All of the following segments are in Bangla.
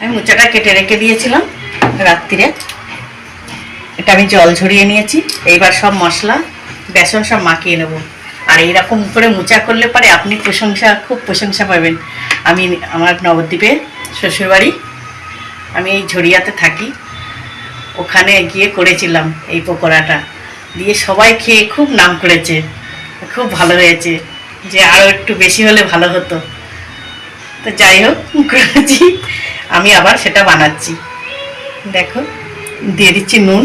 আমি মোচাটা কেটে রেখে দিয়েছিলাম রাত্রিরে। এটা আমি জল ঝরিয়ে নিয়েছি। এইবার সব মশলা, বেসন সব মাখিয়ে নেব। আর এইরকম করে মোচা করলে পরে আপনি প্রশংসা, খুব প্রশংসা পাবেন। আমি আমার নবদ্বীপে শ্বশুরবাড়ি, আমি এই ঝরিয়াতে থাকি। ওখানে গিয়ে করেছিলাম এই পকোড়াটা। দিয়ে সবাই খেয়ে খুব নাম করেছে। খুব ভালো হয়েছে। যে আরও একটু বেশি হলে ভালো হতো। তো যাই হোক, করেছি। আমি আবার সেটা বানাচ্ছি। দেখো, দিয়ে দিচ্ছি নুন।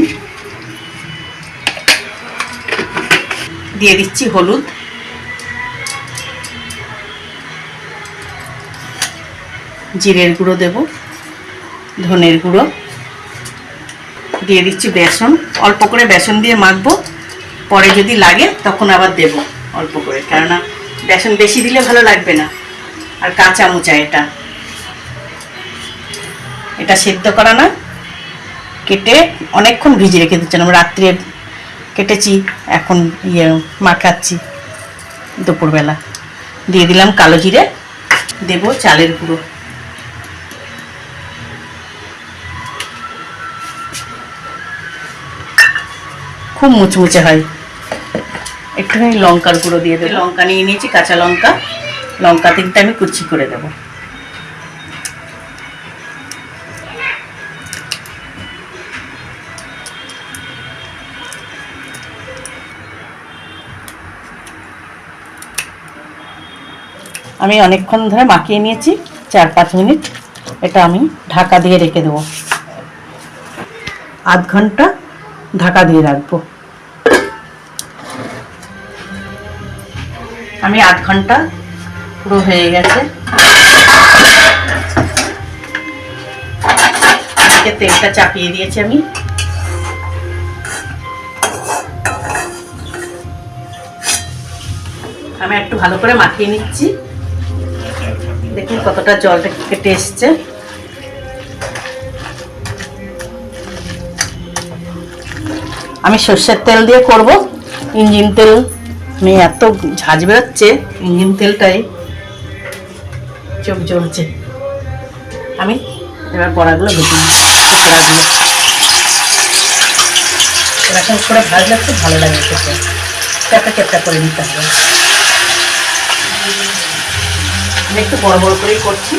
দিয়ে দিচ্ছি হলুদ। জিরের গুঁড়ো দেব, ধনের গুঁড়ো। দিয়ে দিচ্ছি বেসন। অল্প করে বেসন দিয়ে মাখবো। পরে যদি লাগে, তখন আবার দেব অল্প করে। কেননা, বেসন বেশি দিলে ভালো লাগবে না। আর কাঁচা মোচা এটা। এটা সেদ্ধ করা না। কেটে অনেকক্ষণ ভিজে রেখে দিচ্ছে। দিচ্ছিলাম রাত্রে কেটেছি, এখন ইয়ে মাখাচ্ছি দুপুরবেলা। দিয়ে দিলাম কালো জিরে, দেব চালের গুঁড়ো। খুব মুচমুচে হয়। একটুখানি লঙ্কার গুঁড়ো দিয়ে দেবো। লঙ্কা নিয়ে নিয়েছি, কাঁচা লঙ্কা। লঙ্কা তিনটে আমি কুচি করে দেবো। আমি অনেকক্ষণ ধরে মাখিয়ে নিয়েছি, চার পাঁচ মিনিট। এটা আমি ঢাকা দিয়ে রেখে দেবো। আধ ঘণ্টা ঢাকা দিয়ে রাখব। আমি আধ ঘণ্টা পুরো হয়ে গেছে। আজকে তেলটা চাপিয়ে দিয়েছি আমি। আমি একটু ভালো করে মাখিয়ে নিচ্ছি। দেখুন কতটা জলটা কেটে এসছে। আমি সর্ষের তেল দিয়ে করব। ইঞ্জিন তেল। আমি এত ঝাঁজ বেরোচ্ছে। ইঞ্জিন তেলটাই চোখ জ্বলছে। আমি এবার বড়াগুলো ভেজে নিই বড়াগুলো এরকম করে ভাজলে খুব ভালো লাগে খেতে। চ্যাপটা চ্যাপটা করে নিতে হবে। আমি একটু বড় বড় করেই করছি।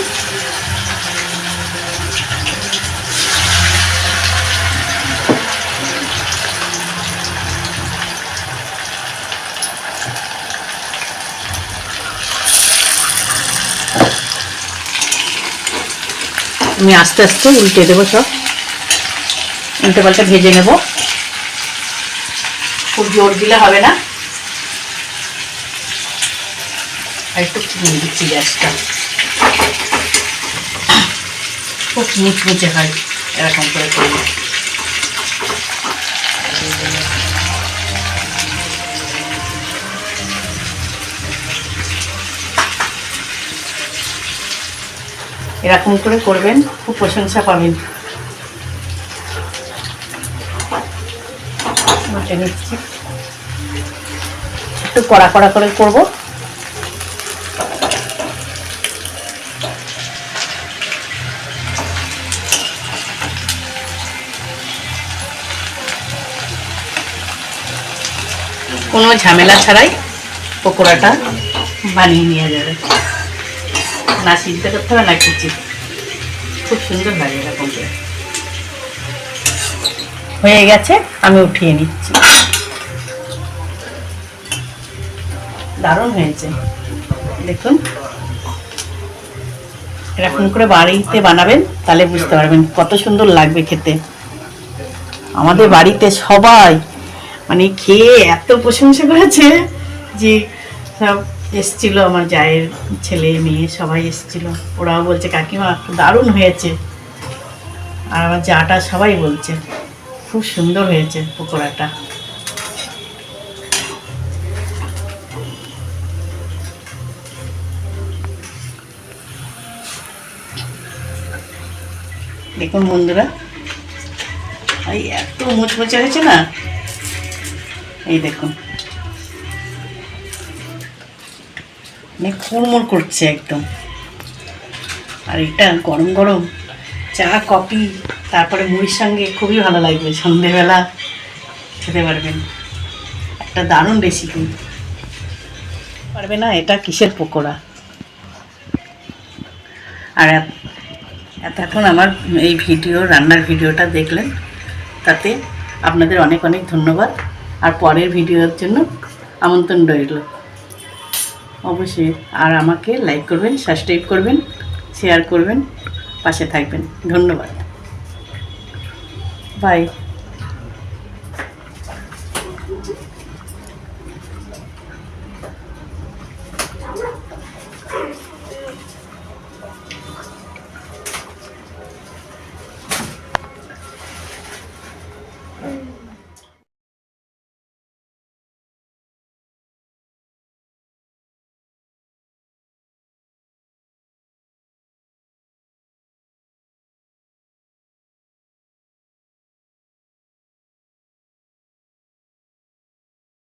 আমি আস্তে আস্তে উল্টে দেবো সব। উল্টে পাল্টে ভেজে নেব। খুব জোর দিলে হবে না। আর একটু কমিয়ে দিচ্ছি গ্যাসটা। খুব মুচমুচে হয়, এরকম করে করলে। এরকম করে করবেন, খুব প্রশংসা পাবেন। নিচ্ছি। একটু কড়া কড়া করে করব। কোনো ঝামেলা ছাড়াই পকোড়াটা বানিয়ে নেওয়া যাবে। না সিদ্ধ করতে হবে, না কিছু খুব সুন্দর হয়ে গেছে, আমি উঠিয়ে নিচ্ছি। দারুণ হয়েছে। দেখুন। এরকম করে বাড়িতে বানাবেন, তাহলে বুঝতে পারবেন কত সুন্দর লাগবে খেতে। আমাদের বাড়িতে সবাই মানে খেয়ে এত প্রশংসা করেছে যে সব এসছিল আমার জায়ের ছেলে, মেয়ে, সবাই এসছিল। ওরাও বলছে, কাকিমা দারুণ হয়েছে। আর আমার জাটা সবাই বলছে, খুব সুন্দর হয়েছে পকোড়াটা। দেখুন বন্ধুরা, এই এত মুচমুচে হয়েছে না? এই দেখুন। মানে কুড়মুড় করছে একদম। আর এটা গরম গরম চা, কফি, তারপরে মুড়ির সঙ্গে খুবই ভালো লাগবে সন্ধেবেলা। খেতে পারবেন। একটা দারুণ রেসিপি পারবে না, এটা কিসের পকোড়া? আর এত- এতক্ষণ আমার এই ভিডিও, রান্নার ভিডিওটা দেখলেন, তাতে আপনাদের অনেক অনেক ধন্যবাদ। আর পরের ভিডিওর জন্য আমন্ত্রণ রইল। অবশ্যই। আর আমাকে লাইক করবেন সাবস্ক্রাইব করবেন শেয়ার করবেন পাশে থাকবেন। ধন্যবাদ। বাই